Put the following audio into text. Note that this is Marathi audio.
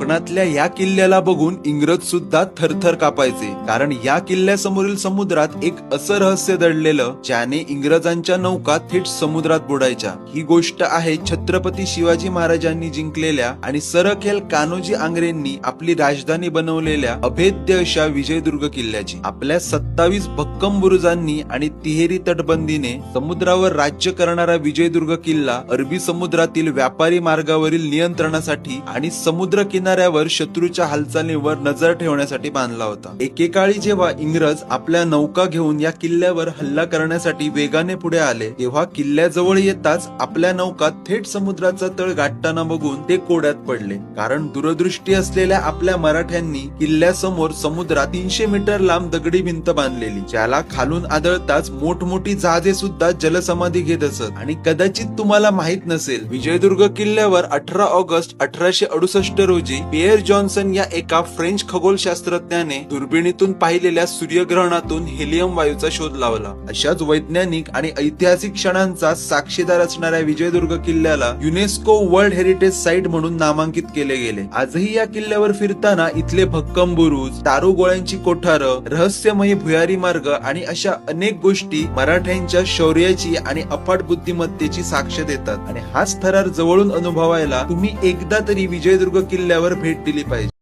कोकणातल्या या किल्ल्याला बघून इंग्रज सुद्धा थरथर कापायचे. कारण या किल्ल्यासमोरील समुद्रात एक असं रहस्य दडलेलं ज्याने इंग्रजांच्या नौका थेट समुद्रात बुडायच्या. ही गोष्ट आहे छत्रपती शिवाजी महाराजांनी जिंकलेल्या आणि सरखेल कान्होजी आंग्रेंनी आपली राजधानी बनवलेल्या अभेद्य अशा विजयदुर्ग किल्ल्याची. आपल्या सत्तावीस भक्कम बुरुजांनी आणि तिहेरी तटबंदीने समुद्रावर राज्य करणारा विजयदुर्ग किल्ला अरबी समुद्रातील व्यापारी मार्गावरील नियंत्रणासाठी आणि समुद्र किनार किनाऱ्यावर शत्रूच्या हालचालींवर नजर ठेवण्यासाठी बांधला होता. एकेकाळी जेव्हा इंग्रज आपल्या नौका घेऊन या किल्ल्यावर हल्ला करण्यासाठी वेगाने पुढे आले तेव्हा किल्ल्याजवळ येताच आपल्या नौका थेट समुद्राचा तळ गाठताना बघून ते कोड्यात पडले. कारण दूरदृष्टी असलेल्या आपल्या मराठ्यांनी किल्ल्यासमोर समुद्रात तीनशे मीटर लांब दगडी भिंत बांधलेली ज्याला खालून आदळताच मोठमोठी जहाजे सुद्धा जलसमाधी घेत असत. आणि कदाचित तुम्हाला माहीत नसेल विजयदुर्ग किल्ल्यावर अठरा ऑगस्ट अठराशे अडुसष्ट रोजी पियर जॉन्सन या एका फ्रेंच खगोलशास्त्रज्ञाने दुर्बिणीतून पाहिलेल्या सूर्यग्रहणातून हेलियम वायूचा शोध लावला. अशाच वैज्ञानिक आणि ऐतिहासिक क्षणांचा साक्षीदार असणाऱ्या विजयदुर्ग किल्ल्याला युनेस्को वर्ल्ड हेरिटेज साईट म्हणून नामांकित केले गेले. आजही या किल्ल्यावर फिरताना इथले भक्कम बुरुज तारू गोळ्यांची कोठारं रहस्यमयी भुयारी मार्ग आणि अशा अनेक गोष्टी मराठ्यांच्या शौर्याची आणि अफाट बुद्धिमत्तेची साक्ष देतात. आणि हाच थरार जवळून अनुभवायला तुम्ही एकदा तरी विजयदुर्ग किल्ल्यावर भेट दिली पाहिजे.